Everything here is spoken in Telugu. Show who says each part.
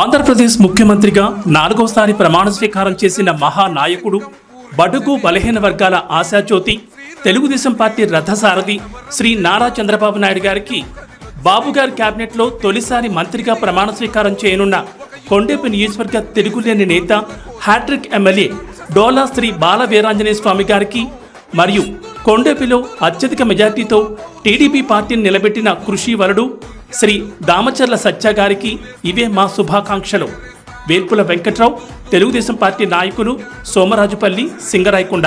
Speaker 1: ఆంధ్రప్రదేశ్ ముఖ్యమంత్రిగా నాలుగోసారి ప్రమాణ స్వీకారం చేసిన మహానాయకుడు బడుగు బలహీన వర్గాల ఆశాజ్యోతి తెలుగుదేశం పార్టీ రథసారథి శ్రీ నారా చంద్రబాబు నాయుడు గారికి బాబు గారి కేబినెట్లో తొలిసారి మంత్రిగా ప్రమాణ స్వీకారం చేయనున్న కొండేపి నియోజకవర్గ తెలుగులేని నేత hat trick MLA Dola Sri Bala Veeranjaneya Swamy గారికి మరియు కొండేపిలో అత్యధిక మెజార్టీతో టీడీపీ పార్టీని నిలబెట్టిన కృషి వరుడు శ్రీ దామచర్ల సత్య గారికి ఇవే మా శుభాకాంక్షలు. వేల్పుల వెంకట్రావు తెలుగుదేశం పార్టీ నాయకులు సోమరాజుపల్లి సింగరాయకొండ.